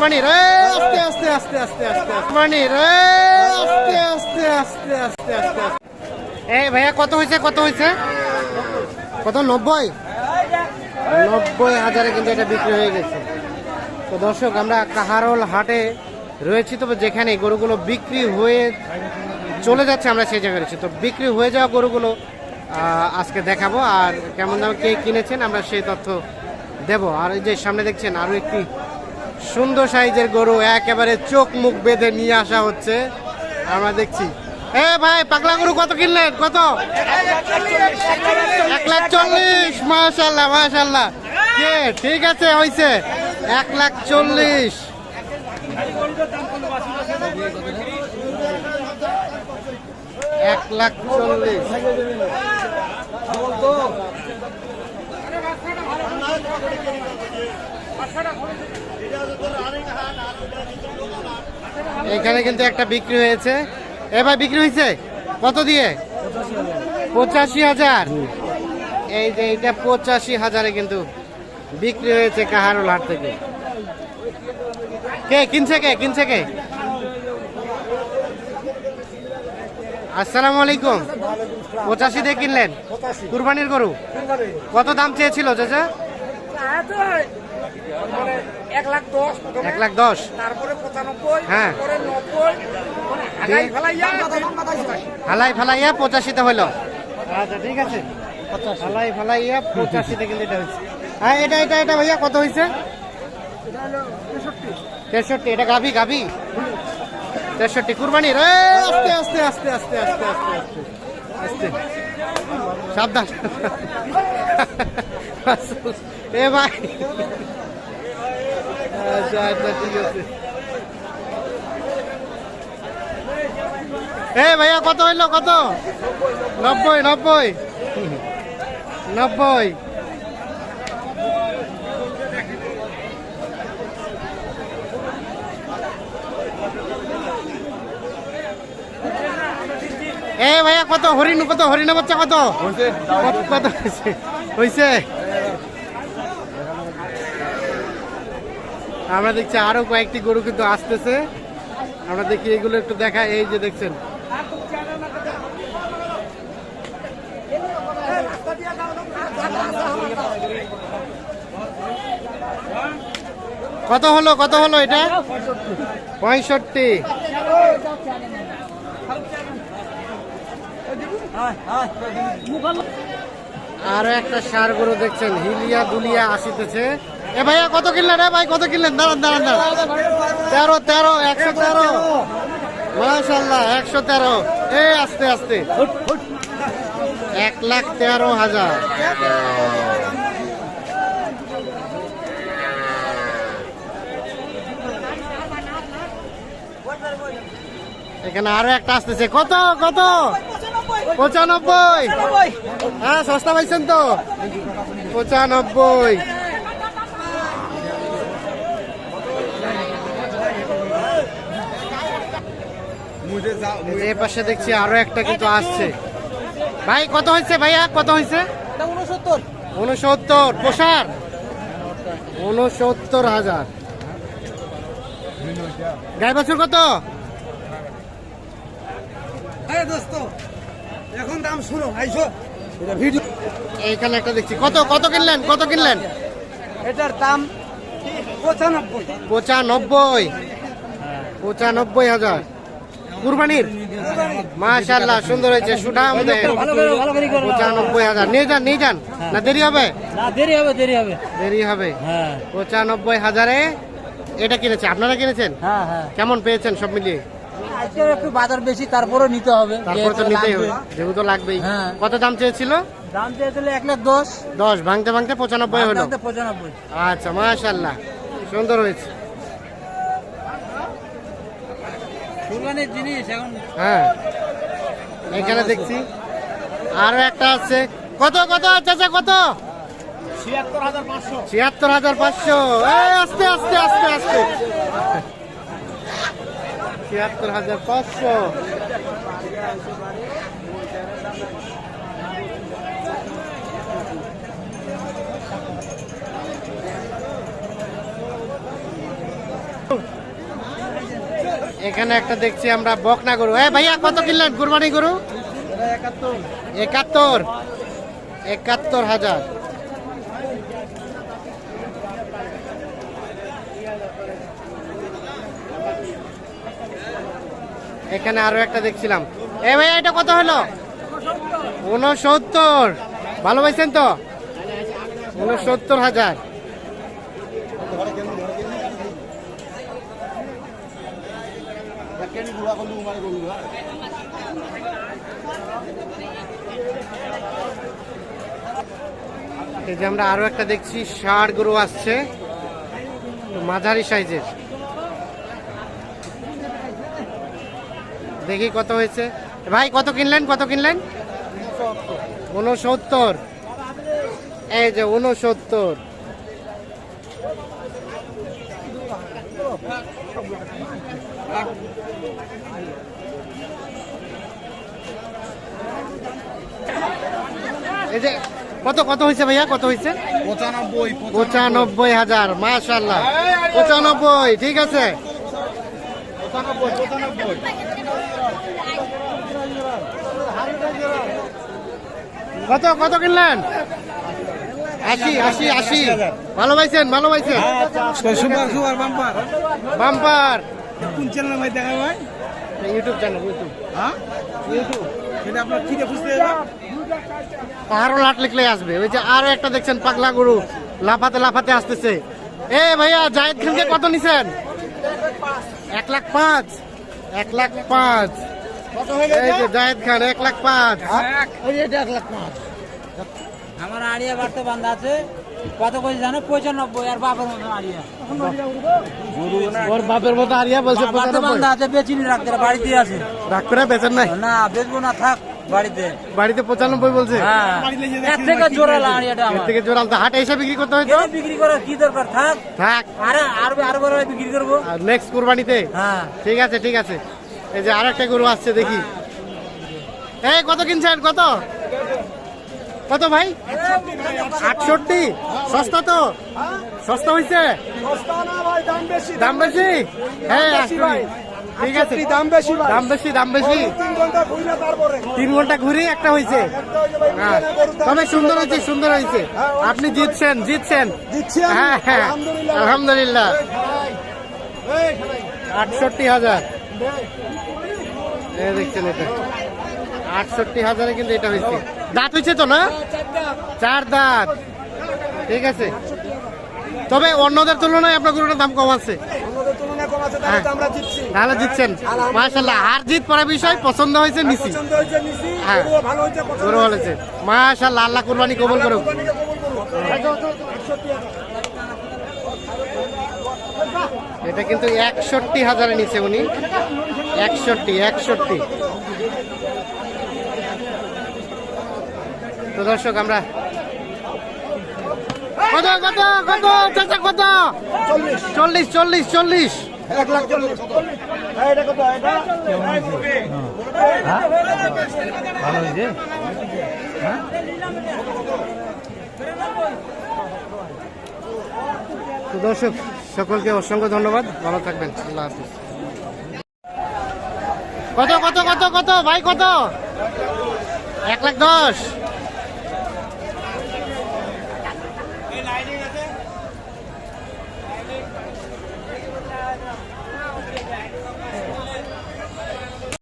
মানি রে, আস্তে আস্তে আস্তে আস্তে আস্তে মানি রে, আস্তে আস্তে আস্তে আস্তে আস্তে এই ভাইয়া, কত হয়েছে কত হয়েছে কত, নব্বই? নব্বই হাজারে কিন্তু এটা বিক্রি হয়ে গেছে। তো দর্শক, আমরা কাহারোল হাটে রয়েছি, তবে যেখানে গরুগুলো বিক্রি হয়ে চলে যাচ্ছে, আমরা সেই জায়গায় রয়েছি। তো বিক্রি হয়ে যাওয়া গরুগুলো আজকে দেখাবো, আর কেমন দাম কে কিনেছেন, আমরা সেই তথ্য দেব। আর এই যে সামনে দেখছেন, আরও একটি সুন্দর সাইজের গরু, একেবারে চোখ মুখ বেঁধে নিয়ে আসা হচ্ছে। আমরা দেখছি। এ ভাই, পাগলা গরু কত কিনলেন? কত? এক লাখ চল্লিশ মাশাল্লাহ কে? ঠিক আছে হয়েছে এক লাখ চল্লিশ। এক লাখ চল্লিশ। এখানে কিন্তু একটা বিক্রি হয়েছে। এ ভাই, বিক্রি হয়েছে? কত দিয়ে? পঁচাশি হাজার। এই যে এটা পঁচাশি হাজারে কিন্তু বিক্রি হয়েছে কাহারোল হাট থেকে। কে কিনছে কে? কিনছে কে? আসসালামু আলাইকুম। পঁচাশি দিয়ে কিনলেন? কুরবানির গরু। কত দাম চেয়েছিল, চাচা? এক লাখ দশ এক লাখ দশ? তারপরে পঁচানব্বই হ্যাঁ। নব্বই মানে হালাই ফালাইয়া পঁচাশিতে হইল। আচ্ছা ঠিক আছে। হালাই ফালাইয়া পঁচাশিতে কিন্তু এটা হয়েছে। হ্যাঁ এটা এটা এটা ভাইয়া কত হয়েছে? তেষট্টি। এটা গাভি গাভি। তেষট্টি কুরবানি রে আস্তে আস্তে আস্তে আস্তে আস্তে আস্তে আস্তে। আস্তে। সাবধান। এ ভাই। আচ্ছা আচ্ছা ঠিক আছে এ ভাইয়া কত হইল কত? নব্বই নব্বই। নব্বই। এ ভাইয়া কত? হরিণ কত? হরিণা বাচ্চা কত? কত- কত হয়েছে আমরা দেখছি আরও কয়েকটি গরু কিন্তু আসতেছে। আমরা দেখি এগুলো একটু দেখা, এই যে দেখছেন। কত হলো কত হলো এটা? পঁয়ষট্টি। আরও একটা সার গরু দেখছেন, হিলিয়া দুলিয়া আসিতেছে। এ ভাইয়া, কত কিনলেন? ভাই, কত কিনলেন? দাঁড়ান দাঁড়ান দাঁড়ান। তেরো তেরো, একশো তেরো। মাশাল্লাহ একশো তেরো। এ, আস্তে আস্তে। এক লাখ তেরো হাজার। এখানে আরও একটা আসতেছে। কত কত? পঁচানব্বই। হ্যাঁ সস্তা পাইছেন তো। পঁচানব্বই। এ পাশে দেখছি আরও একটা কিন্তু আসছে। ভাই কত হয়েছে ভাইয়া? কত হয়েছে? উনসত্তর। পোষার উনসত্তর হাজার। গাই বছর কত? এখন দাম শুনো আইসো। ভিডিও এইখানে একটা দেখছি। কত কত কিনলেন? কত কিনলেন? এটার দাম পঁচানব্বই। পঁচানব্বই। পঁচানব্বই হাজার। কুরবানির? মাশাল্লাহ সুন্দর হয়েছে সুঠাম পঁচানব্বই হাজার। নিয়ে যান নিয়ে যান। না দেরি হবে? না দেরি হবে দেরি হবে। দেরি হবে। হ্যাঁ। পঁচানব্বই হাজারে এটা কিনেছে। আপনারা কিনেছেন? হ্যাঁ হ্যাঁ। কেমন পেয়েছেন সব মিলিয়ে? আজকে একটু বাজার বেশি তারপরে নিতে হবে। তারপর তো নিতেই হবে। যেহেতু লাগবেই। হ্যাঁ। কত দাম চেয়েছিল? দাম চেয়েছিল এক লাখ দশ। দশ। ভাঙতে ভাঙতে পঁচানব্বই হলো। পঁচানব্বই। আচ্ছা মাশাল্লাহ সুন্দর হয়েছে। কুরবানির জিনিস এখন হ্যাঁ। এখানে দেখছি। আরও একটা আছে। কত কত চাচা কত? ছিয়াত্তর হাজার পাঁচশো। আস্তে আস্তে আস্তে আস্তে। ছিয়াত্তর হাজার পাঁচশো। এখানে একটা দেখছি আমরা বকনা গরু। এ ভাইয়া, কত কিনলেন কুরবানি গরু? একাত্তর। একাত্তর হাজার। এখানে আরও একটা দেখছিলাম। এ ভাইয়া, এটা কত হলো? উনসত্তর। ভালো পাইছেন তো? উনসত্তর হাজার। এই যে আমরা আরও একটা দেখছি, ষাড় গরু আসছে। মাঝারি সাইজের। দেখি কত হয়েছে। ভাই, কত কিনলেন? কত কিনলেন? উনসত্তর এই যে উনসত্তর এই যে কত কত হয়েছে ভাইয়া? কত হয়েছে পঁচানব্বই পঁচানব্বই। হাজার মাশাল্লাহ পঁচানব্বই ঠিক আছে। কত কত কিনলেন? আশি আশি আশি। ভালো পাইছেন ভালো পাইছেন। বাম্পার। বাম্পার কোন চ্যানেল ভাই দেখা ভাই ইউটিউব চ্যানেল ইউটিউব। হ্যাঁ? ইউটিউব। সেটা আপনার কি খুঁজতে আরও লাট লিখলে আসবে। ওই যে আরও একটা দেখছেন পাগলা গরু লাফাতে লাফাতে আসতেছে। এ ভাইয়া জায়েদ খানকে কত নিছেন? এক লাখ পাঁচ। এক লাখ পাঁচ। এই যে জায়েদ খান এক লাখ পাঁচ। এক লাখ পাঁচ। আমার আড়িয়া বাড়তে বান্ধা আছে। কত কইছে জানো? পঁচানব্বই আর বাপের মতো আড়িয়া। ওর বাপের মতো আরিয়া বলছে বাড়তে বান্ধা আছে বেচিনি রাখতে বাড়িতে আছে। বেচেন নাই? না বেচবো না থাক বাড়িতে। বাড়িতে পঁচানব্বই বলছে? হ্যাঁ। এর থেকে জোরালা আড়িয়াটা আমার। থেকে জোরাল তো হাটে এসে বিক্রি করতে বিক্রি করার কি দরকার? থাক। থাক। আরে আর আর বড় বিক্রি করব। নেক্সট কুরবানিতে? হ্যাঁ। ঠিক আছে ঠিক আছে। এই যে আরেকটা গরু আসছে দেখি। এই কত কিনছেন? কত? কত ভাই? আটষট্টি। সস্তা তো। সস্তা হয়েছে দাম বেশি? হ্যাঁ ঠিক আছে। দাম বেশি দাম বেশি দাম বেশি। তিন ঘণ্টা ঘুরে একটা হয়েছে হ্যাঁ তবে সুন্দর হয়েছে সুন্দর হয়েছে আপনি জিতছেন জিতছেন। হ্যাঁ হ্যাঁ। আলহামদুলিল্লাহ। আলহামদুলিল্লাহ। আটষট্টি হাজার। দেখছেন এটা। আটষট্টি হাজারে কিন্তু এটা হয়েছে দাঁত হয়েছে তো না? চার দাঁত। ঠিক আছে। তবে অন্যদের তুলনায় আপনার গরুটার দাম কম আছে। জিতছি। তাহলে জিতছেন। মাশাল্লাহ হার জিত পড়া বিষয় পছন্দ হয়েছে নিছি নিছি হ্যাঁ। গরুও ভালো হয়েছে মাশাল্লাহ আল্লাহ কুরবানি কবুল করুক। এটা কিন্তু একষট্টি হাজারে নিচে উনি। একষট্টি একষট্টি। তো দর্শক আমরা কত কত কত চাচা কত? চল্লিশ। চল্লিশ চল্লিশ এক লাখ চল্লিশ। এটা তো দর্শক সকলকে অসংখ্য ধন্যবাদ। ভালো থাকবেন। আল্লাহ হাফিজ। কত কত কত কত? ভাই কত? এক লাখ দশ।